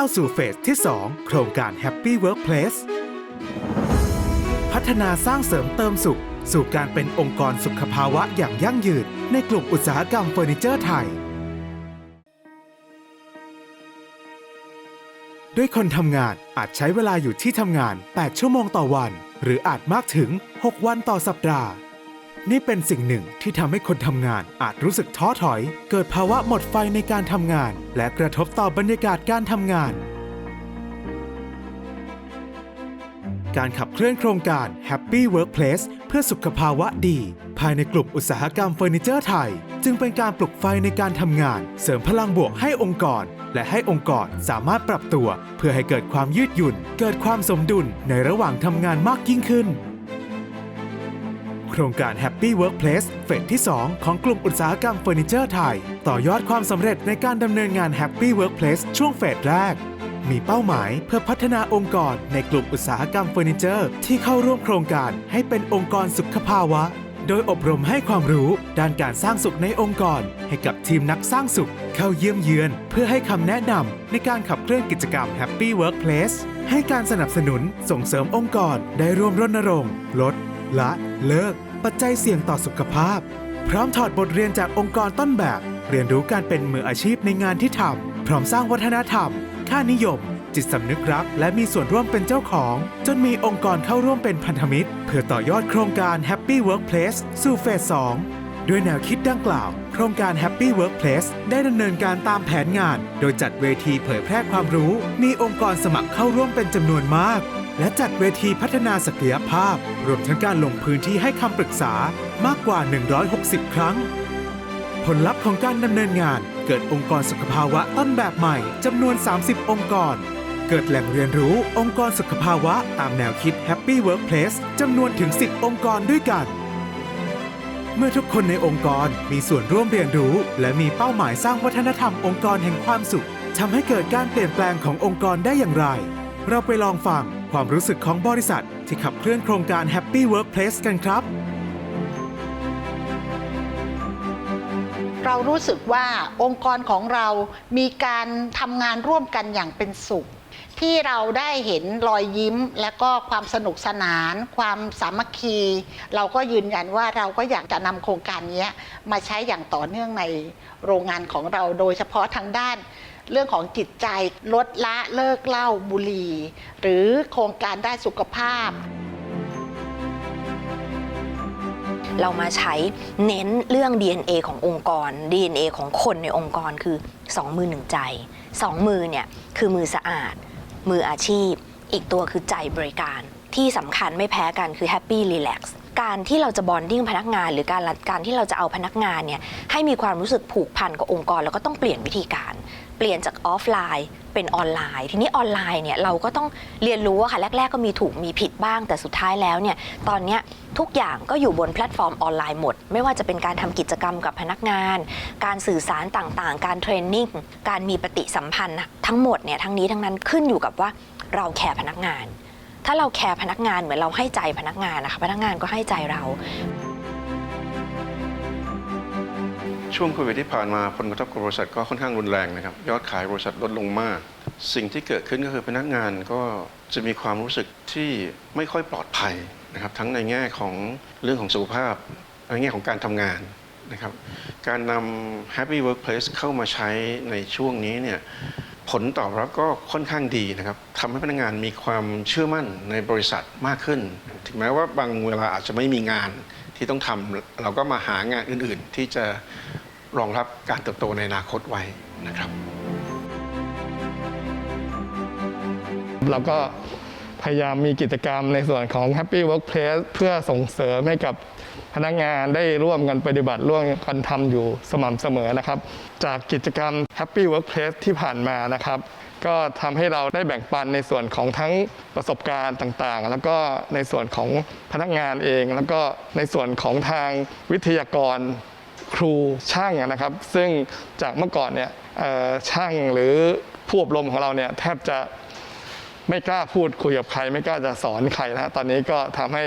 ก้าวสู่เฟสที่ 2 โครงการ Happy Workplace พัฒนาสร้างเสริมเติมสุข สู่การเป็นองค์กรสุขภาวะอย่างยั่งยืน ในกลุ่มอุตสาหกรรมเฟอร์นิเจอร์ไทย ด้วยคนทำงานอาจใช้เวลาอยู่ที่ทำงาน 8 ชั่วโมงต่อวัน หรืออาจมากถึง 6 วันต่อสัปดาห์ นี่เป็นสิ่งหนึ่งที่ทำให้คนทำงานอาจรู้สึกท้อถอย เกิดภาวะหมดไฟในการทำงาน และกระทบต่อบรรยากาศการทำงาน การขับเคลื่อนโครงการ Happy Workplace เพื่อสุขภาวะดี ภายในกลุ่มอุตสาหกรรมเฟอร์นิเจอร์ไทย จึงเป็นการปลุกไฟในการทำงาน เสริมพลังบวกให้องค์กร และให้องค์กรสามารถปรับตัว เพื่อให้เกิดความยืดหยุ่น เกิดความสมดุลในระหว่างทำงานมากยิ่งขึ้น ครงการ Happy Workplace เฟสที่ 2 ของกลุ่มอุตสาหกรรมเฟอร์นิเจอร์ไทย ต่อยอดความสำเร็จในการดำเนินงาน Happy Workplace ช่วงเฟสแรก มีเป้าหมายเพื่อพัฒนาองค์กรในกลุ่มอุตสาหกรรมเฟอร์นิเจอร์ที่เข้าร่วมโครงการให้เป็นองค์กรสุขภาวะ โดยอบรมให้ความรู้ด้านการสร้างสุขในองค์กร ให้กับทีมนักสร้างสุข เข้าเยี่ยมเยือน เพื่อให้คำแนะนำในการขับเคลื่อนกิจกรรม Happy Workplace ให้การสนับสนุนส่งเสริมองค์กรได้ร่วมรณรงค์ลด ละ เลิก ปัจจัยเสี่ยงต่อสุขภาพ พร้อมถอดบทเรียนจากองค์กรต้นแบบ เรียนรู้การเป็นมืออาชีพในงานที่ทำพร้อมสร้างวัฒนธรรม ค่านิยม จิตสำนึกรัก และมีส่วนร่วมเป็นเจ้าของ จนมีองค์กรเข้าร่วมเป็นพันธมิตร เพื่อต่อยอดโครงการ Happy Workplace สู่เฟส 2 ด้วยแนวคิดดังกล่าว โครงการ Happy Workplace ได้ดำเนินการตามแผนงาน โดยจัดเวทีเผยแพร่ความรู้ มีองค์กรสมัครเข้าร่วมเป็นจำนวนมาก และจัดเวทีพัฒนาศักยภาพ รวมทั้งการลงพื้นที่ให้คำปรึกษามากกว่า 160 ครั้ง ผลลัพธ์ของการดำเนินงาน เกิดองค์กรสุขภาวะต้นแบบใหม่จำนวน 30 องค์กร เกิดแหล่งเรียนรู้องค์กรสุขภาวะตามแนวคิด Happy Workplace จำนวนถึง 10 องค์กรด้วยกัน เมื่อทุกคนในองค์กรมีส่วนร่วมเรียนรู้ และมีเป้าหมายสร้างวัฒนธรรมองค์กรแห่งความสุขทำให้เกิดการเปลี่ยนแปลงขององค์กรได้อย่างไร เราไปลองฟังความรู้สึกของบริษัท ที่ขับเคลื่อนโครงการ Happy Workplace กันครับ เรารู้สึกว่าองค์กรของเรามีการทำงานร่วมกันอย่างเป็นสุข ที่เราได้เห็นรอยยิ้ม และก็ความสนุกสนาน ความสามัคคี เราก็ยืนยันว่าเราก็อยากจะนำโครงการนี้มาใช้อย่างต่อเนื่องในโรงงานของเรา โดยเฉพาะทางด้าน เรื่องของจิตใจ ลดละเลิกเหล้าบุหรี่ หรือโครงการด้านสุขภาพ เรามาใช้เน้นเรื่อง DNA ขององค์กร DNA ของคนในองค์กรคือ2มือหนึ่งใจ2มือเนี่ยคือมือสะอาด มืออาชีพ อีกตัวคือใจบริการ ที่สำคัญไม่แพ้กันคือ Happy Relax การที่เราจะบอนดิ้งพนักงาน หรือการการที่เราจะเอาพนักงานเนี่ยให้มีความรู้สึกผูกพันกับองค์กร แล้วก็ต้องเปลี่ยนวิธีการ เปลี่ยนจากออฟไลน์เป็นออนไลน์ ทีนี้ออนไลน์เนี่ยเราก็ต้องเรียนรู้อะค่ะแรก ๆ ก็มีถูกมีผิดบ้าง แต่สุดท้ายแล้วเนี่ยตอนเนี้ยทุกอย่างก็อยู่บนแพลตฟอร์มออนไลน์หมด ไม่ว่าจะเป็นการทำกิจกรรมกับพนักงาน การสื่อสารต่างๆ การเทรนนิ่งการมีปฏิสัมพันธ์ทั้งหมดเนี่ยทั้งนี้ทั้งนั้นขึ้นอยู่กับว่าเราแคร์พนักงาน ถ้าเราแคร์พนักงานเหมือนเราให้ใจพนักงานนะคะพนักงานก็ให้ใจเรา ช่วงโควิดที่ผ่านมาผลกระทบกับบริษัทก็ค่อนข้างรุนแรงนะครับ ยอดขายบริษัทลดลงมาก สิ่งที่เกิดขึ้นก็คือพนักงานก็จะมีความรู้สึกที่ไม่ค่อยปลอดภัยนะครับ ทั้งในแง่ของเรื่องของสุขภาพในแง่ของการทำงานนะครับ การนำ Happy Workplace เข้ามาใช้ในช่วงนี้เนี่ยผลตอบรับก็ค่อนข้างดีนะครับทำให้พนักงานมีความเชื่อมั่นในบริษัทมากขึ้น ถึงแม้ว่าบางเวลาอาจจะไม่มีงานที่ต้องทำเราก็มาหางานอื่น ๆ ที่จะ รองรับการเติบโตในอนาคตไว้นะครับเราก็พยายามมีกิจกรรมในส่วนของ Happy Workplace เพื่อส่งเสริมให้กับพนักงานได้ร่วมกันปฏิบัติร่วมกันทำอยู่สม่ำเสมอนะครับ จากกิจกรรม Happy Workplace ที่ผ่านมานะครับ ก็ทำให้เราได้แบ่งปันในส่วนของทั้งประสบการณ์ต่างๆ แล้วก็ในส่วนของพนักงานเอง แล้วก็ในส่วนของทางวิทยากร ครูช่างนะครับ ซึ่งจากเมื่อก่อนเนี่ยช่างหรือผู้อบรมของเราเนี่ยแทบจะไม่กล้าพูดคุยกับใคร ไม่กล้าจะสอนใครนะฮะตอนนี้ก็ทำให้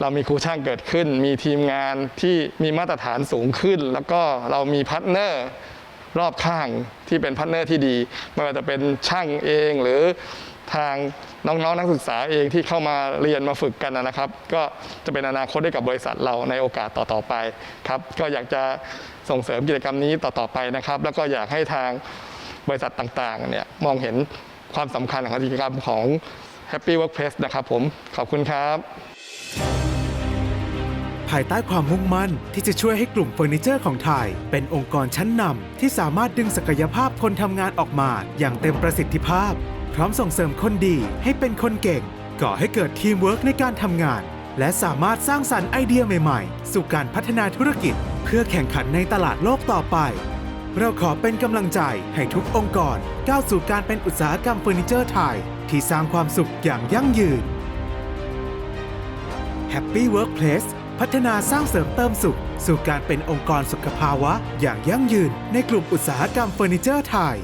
เรามีครูช่างเกิดขึ้น มีทีมงานที่มีมาตรฐานสูงขึ้น แล้วก็เรามีพาร์ทเนอร์รอบข้างที่เป็นพาร์ทเนอร์ที่ดี ไม่ว่าจะเป็นช่างเองหรือทาง น้องๆนักศึกษาเองที่เข้ามาเรียนมาฝึกกันนะครับ ก็จะเป็นอนาคตให้กับบริษัทเราในโอกาสต่อๆไปครับก็อยากจะส่งเสริมกิจกรรมนี้ต่อๆไปนะครับ แล้วก็อยากให้ทางบริษัทต่างๆเนี่ยมองเห็นความสำคัญของกิจกรรมของ Happy Workplace นะครับผมขอบคุณครับภายใต้ความมุ่งมั่นที่จะช่วยให้กลุ่มเฟอร์นิเจอร์ของไทย เป็นองค์กรชั้นนำที่สามารถดึงศักยภาพคนทำงานออกมาอย่างเต็มประสิทธิภาพ พร้อมส่งเสริมคนดีให้เป็นคนเก่ง ก่อให้เกิดทีมเวิร์กในการทำงาน และสามารถสร้างสรรค์ไอเดียใหม่ๆ สู่การพัฒนาธุรกิจ เพื่อแข่งขันในตลาดโลกต่อไป เราขอเป็นกำลังใจให้ทุกองค์กรก้าวสู่การเป็นอุตสาหกรรมเฟอร์นิเจอร์ไทย ที่สร้างความสุขอย่างยั่งยืน Happy Workplace พัฒนาสร้างเสริมเติมสุข สู่การเป็นองค์กรสุขภาวะอย่างยั่งยืนในกลุ่มอุตสาหกรรมเฟอร์นิเจอร์ไทย